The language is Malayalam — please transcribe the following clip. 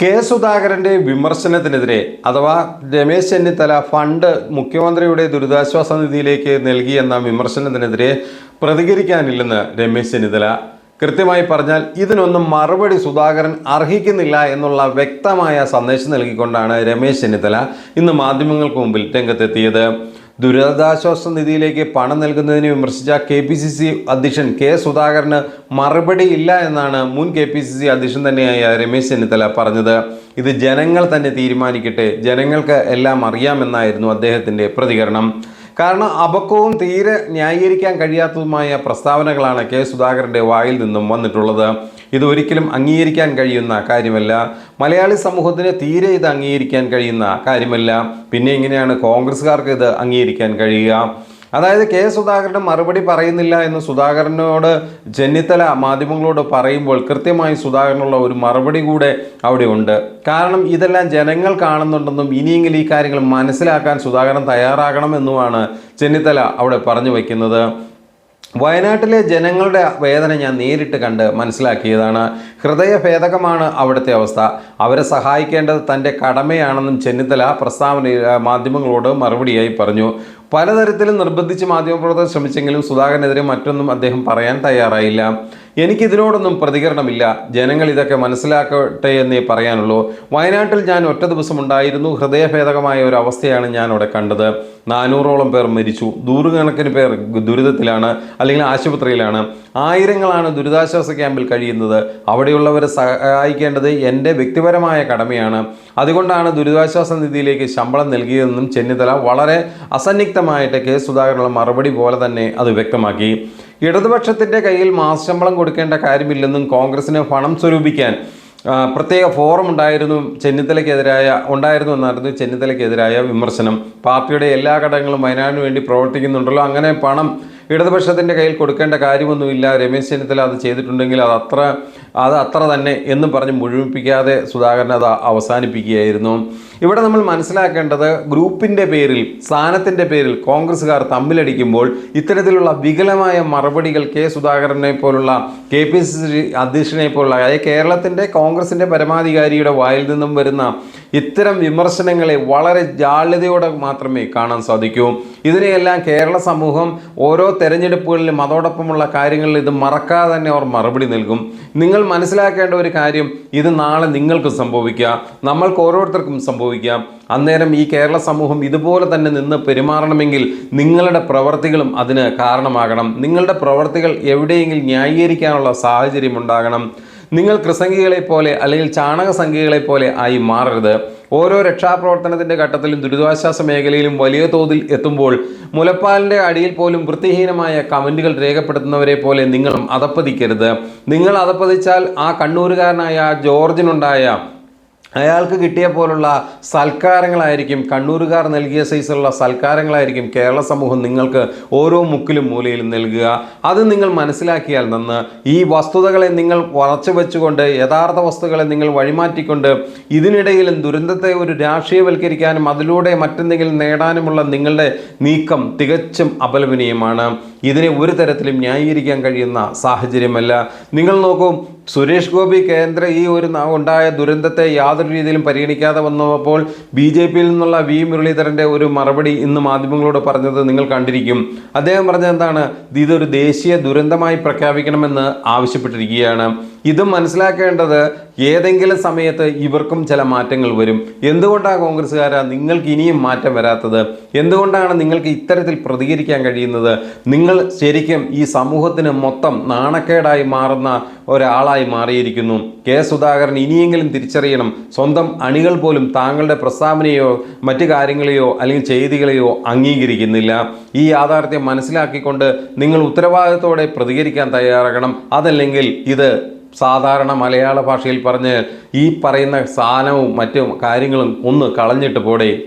കെ സുധാകരന്റെ വിമർശനത്തിനെതിരെ അഥവാ രമേശ് ചെന്നിത്തല ഫണ്ട് മുഖ്യമന്ത്രിയുടെ ദുരിതാശ്വാസ നിധിയിലേക്ക് നൽകിയെന്ന വിമർശനത്തിനെതിരെ പ്രതികരിക്കാനില്ലെന്ന് രമേശ് ചെന്നിത്തല. കൃത്യമായി പറഞ്ഞാൽ ഇതിനൊന്നും മറുപടി സുധാകരൻ അർഹിക്കുന്നില്ല എന്നുള്ള വ്യക്തമായ സന്ദേശം നൽകിക്കൊണ്ടാണ് രമേശ് ചെന്നിത്തല ഇന്ന് മാധ്യമങ്ങൾക്ക് മുമ്പിൽ രംഗത്തെത്തിയത്. ദുരിതാശ്വാസ നിധിയിലേക്ക് പണം നൽകുന്നതിനെ വിമർശിച്ച കെ പി സി സി അധ്യക്ഷൻ കെ സുധാകരന് മറുപടി ഇല്ല എന്നാണ് മുൻ കെ പി സി സി അധ്യക്ഷൻ തന്നെയായ രമേശ് ചെന്നിത്തല പറഞ്ഞത്. ഇത് ജനങ്ങൾ തന്നെ തീരുമാനിക്കട്ടെ ജനങ്ങൾക്ക് എല്ലാം അറിയാമെന്നായിരുന്നു അദ്ദേഹത്തിന്റെ പ്രതികരണം. കാരണം അപക്വവും തീരെ ന്യായീകരിക്കാൻ കഴിയാത്തതുമായ പ്രസ്താവനകളാണ് കെ സുധാകരന്റെ വായിൽ നിന്നും വന്നിട്ടുള്ളത്. ഇത് ഒരിക്കലും അംഗീകരിക്കാൻ കഴിയുന്ന കാര്യമല്ല. മലയാളി സമൂഹത്തിന് തീരെ ഇത് അംഗീകരിക്കാൻ കഴിയുന്ന കാര്യമല്ല. പിന്നെ ഇങ്ങനെയാണ് കോൺഗ്രസ്സുകാർക്ക് ഇത് അംഗീകരിക്കാൻ കഴിയുക? അതായത് കെ സുധാകരന് മറുപടി പറയുന്നില്ല എന്ന് സുധാകരനോട് ചെന്നിത്തല മാധ്യമങ്ങളോട് പറയുമ്പോൾ കൃത്യമായി സുധാകരനുള്ള ഒരു മറുപടി കൂടെ അവിടെ ഉണ്ട് കാരണം ഇതെല്ലാം ജനങ്ങൾ കാണുന്നുണ്ടെന്നും ഇനിയെങ്കിലും ഈ കാര്യങ്ങൾ മനസ്സിലാക്കാൻ സുധാകരൻ തയ്യാറാകണമെന്നുമാണ് ചെന്നിത്തല അവിടെ പറഞ്ഞു വയ്ക്കുന്നത് വയനാട്ടിലെ ജനങ്ങളുടെ വേദന ഞാൻ നേരിട്ട് കണ്ട് മനസ്സിലാക്കിയതാണ്. ഹൃദയഭേദകമാണ് അവിടുത്തെ അവസ്ഥ. അവരെ സഹായിക്കേണ്ടത് തന്റെ കടമയാണെന്നും ചെന്നിത്തല പ്രസ്താവന മാധ്യമങ്ങളോട് മറുപടിയായി പറഞ്ഞു. പലതരത്തിലും നിർബന്ധിച്ച് മാധ്യമപ്രവർത്തകർ ശ്രമിച്ചെങ്കിലും സുധാകരനെതിരെ മറ്റൊന്നും അദ്ദേഹം പറയാൻ തയ്യാറായില്ല. എനിക്കിതിനോടൊന്നും പ്രതികരണമില്ല. ജനങ്ങൾ ഇതൊക്കെ മനസ്സിലാക്കട്ടെ എന്നേ പറയാനുള്ളൂ. വയനാട്ടിൽ ഞാൻ ഒറ്റ ദിവസം ഉണ്ടായിരുന്നു. ഹൃദയഭേദകമായ ഒരു അവസ്ഥയാണ് ഞാൻ അവിടെ കണ്ടത്. നാനൂറോളം പേർ മരിച്ചു. നൂറുകണക്കിന് പേർ ദുരിതത്തിലാണ് അല്ലെങ്കിൽ ആശുപത്രിയിലാണ്. ആയിരങ്ങളാണ് ദുരിതാശ്വാസ ക്യാമ്പിൽ കഴിയുന്നത്. അവിടെയുള്ളവരെ സഹായിക്കേണ്ടത് എന്റെ വ്യക്തിപരമായ കടമയാണ്. അതുകൊണ്ടാണ് ദുരിതാശ്വാസ നിധിയിലേക്ക് ശമ്പളം നൽകിയതെന്നും ചെന്നിത്തല വളരെ അസന്നിഗ്ധമായിട്ട് കെ സുധാകരനുള്ള മറുപടി പോലെ തന്നെ അത് വ്യക്തമാക്കി. ഇടതുപക്ഷത്തിന്റെ കയ്യിൽ മാസശമ്പളം കൊടുക്കേണ്ട കാര്യമില്ലെന്നും കോൺഗ്രസിന് പണം സ്വരൂപിക്കാൻ പ്രത്യേക ഫോറം ഉണ്ടായിരുന്നു ചെന്നിത്തലയ്ക്കെതിരായ ഉണ്ടായിരുന്നു എന്നായിരുന്നു ചെന്നിത്തലയ്ക്കെതിരായ വിമർശനം. പാർട്ടിയുടെ എല്ലാ ഘടകങ്ങളും വയനാടിന് വേണ്ടി പ്രവർത്തിക്കുന്നുണ്ടല്ലോ. അങ്ങനെ പണം ഇടതുപക്ഷത്തിന്റെ കയ്യിൽ കൊടുക്കേണ്ട കാര്യമൊന്നുമില്ല. രമേശ് ചെന്നിത്തല അത് ചെയ്തിട്ടുണ്ടെങ്കിൽ അത് അത്ര അത് അത്ര തന്നെ എന്ന് പറഞ്ഞ് മുഴുമിപ്പിക്കാതെ സുധാകരൻ അത് അവസാനിപ്പിക്കുകയായിരുന്നു. ഇവിടെ നമ്മൾ മനസ്സിലാക്കേണ്ടത് ഗ്രൂപ്പിന്റെ പേരിൽ സ്ഥാനത്തിന്റെ പേരിൽ കോൺഗ്രസ്സുകാർ തമ്മിലടിക്കുമ്പോൾ ഇത്തരത്തിലുള്ള വികലമായ മറുപടികൾ കെ സുധാകരനെ പോലുള്ള കെ പി സി സി അധ്യക്ഷനെ പോലുള്ള അതായത് കേരളത്തിന്റെ കോൺഗ്രസിന്റെ പരമാധികാരിയുടെ വായിൽ നിന്നും വരുന്ന ഇത്തരം വിമർശനങ്ങളെ വളരെ ജാള്യതയോടെ മാത്രമേ കാണാൻ സാധിക്കൂ. ഇതിനെയെല്ലാം കേരള സമൂഹം ഓരോ തെരഞ്ഞെടുപ്പുകളിലും അതോടൊപ്പമുള്ള കാര്യങ്ങളിൽ ഇത് മറക്കാതെ തന്നെ അവർ മറുപടി നൽകും. നിങ്ങൾ മനസ്സിലാക്കേണ്ട ഒരു കാര്യം ഇത് നാളെ നിങ്ങൾക്ക് സംഭവിക്കാം. നമ്മൾക്ക് ഓരോരുത്തർക്കും സംഭവിക്കാം. അന്നേരം ഈ കേരള സമൂഹം ഇതുപോലെ തന്നെ നിന്ന് പെരുമാറണമെങ്കിൽ നിങ്ങളുടെ പ്രവർത്തികളും അതിന് കാരണമാകണം. നിങ്ങളുടെ പ്രവർത്തികൾ എവിടെയെങ്കിലും ന്യായീകരിക്കാനുള്ള സാഹചര്യം ഉണ്ടാകണം. നിങ്ങൾ കൃസംഗികളെ പോലെ അല്ലെങ്കിൽ ചാണക സംഖ്യകളെ പോലെ ആയി മാറരുത്. ഓരോ രക്ഷാപ്രവർത്തനത്തിന്റെ ഘട്ടത്തിലും ദുരിതാശ്വാസ മേഖലയിലും വലിയ തോതിൽ എത്തുമ്പോൾ മുലപ്പാലിന്റെ അടിയിൽ പോലും വൃത്തിഹീനമായ കമന്റുകൾ രേഖപ്പെടുത്തുന്നവരെ പോലെ നിങ്ങളും അതപ്പതിക്കരുത്. നിങ്ങൾ അതപ്പതിച്ചാൽ ആ കണ്ണൂരുകാരനായ ജോർജിനുണ്ടായ അയാൾക്ക് കിട്ടിയ പോലുള്ള സൽക്കാരങ്ങളായിരിക്കും കണ്ണൂരുകാർ നൽകിയ സൈസുള്ള സൽക്കാരങ്ങളായിരിക്കും കേരള സമൂഹം നിങ്ങൾക്ക് ഓരോ മുക്കിലും മൂലയിലും നൽകുക. അത് നിങ്ങൾ മനസ്സിലാക്കിയാൽ നന്ന് ഈ വസ്തുതകളെ നിങ്ങൾ വളച്ചു വെച്ചുകൊണ്ട് യഥാർത്ഥ വസ്തുക്കളെ നിങ്ങൾ വഴിമാറ്റിക്കൊണ്ട് ഇതിനിടയിലും ദുരന്തത്തെ ഒരു രാഷ്ട്രീയവൽക്കരിക്കാനും അതിലൂടെ മറ്റെന്തെങ്കിലും നേടാനുമുള്ള നിങ്ങളുടെ നീക്കം തികച്ചും അപലപനീയമാണ്. ഇതിനെ ഒരു തരത്തിലും ന്യായീകരിക്കാൻ കഴിയുന്ന സാഹചര്യമല്ല. നിങ്ങൾ നോക്കൂ സുരേഷ് ഗോപി കേന്ദ്ര ഈ ഒരു ഉണ്ടായ ദുരന്തത്തെ യാതൊരു രീതിയിലും പരിഗണിക്കാതെ വന്നപ്പോൾ ബി ജെ പിയിൽ നിന്നുള്ള വി മുരളീധരന്റെ ഒരു മറുപടി ഇന്ന് മാധ്യമങ്ങളോട് പറഞ്ഞത് നിങ്ങൾ കണ്ടിരിക്കും. അദ്ദേഹം പറഞ്ഞത് എന്താണ്? ഇതൊരു ദേശീയ ദുരന്തമായി പ്രഖ്യാപിക്കണമെന്ന് ആവശ്യപ്പെട്ടിരിക്കുകയാണ്. ഇത് മനസ്സിലാക്കേണ്ടത് ഏതെങ്കിലും സമയത്ത് ഇവർക്കും ചില മാറ്റങ്ങൾ വരും. എന്തുകൊണ്ടാണ് കോൺഗ്രസ്സുകാരാ നിങ്ങൾക്ക് ഇനിയും മാറ്റം വരാത്തത്? എന്തുകൊണ്ടാണ് നിങ്ങൾക്ക് ഇത്തരത്തിൽ പ്രതികരിക്കാൻ കഴിയുന്നത്? നിങ്ങൾ ശരിക്കും ഈ സമൂഹത്തിന് മൊത്തം നാണക്കേടായി മാറുന്ന ഒരാളായി മാറിയിരിക്കുന്നു. കെ സുധാകരൻ ഇനിയെങ്കിലും തിരിച്ചറിയണം. സ്വന്തം അണികൾ പോലും താങ്കളുടെ പ്രസ്താവനയോ മറ്റു കാര്യങ്ങളെയോ അല്ലെങ്കിൽ ചെയ്തികളെയോ അംഗീകരിക്കുന്നില്ല. ഈ യാഥാർത്ഥ്യം മനസ്സിലാക്കിക്കൊണ്ട് നിങ്ങൾ ഉത്തരവാദിത്തോടെ പ്രതികരിക്കാൻ തയ്യാറാകണം. അതല്ലെങ്കിൽ ഇത് സാധാരണ മലയാള ഭാഷയിൽ പറഞ്ഞ് ഈ പറയുന്ന സാധനവും മറ്റു കാര്യങ്ങളും ഒന്ന് കളഞ്ഞിട്ട് പോടെ.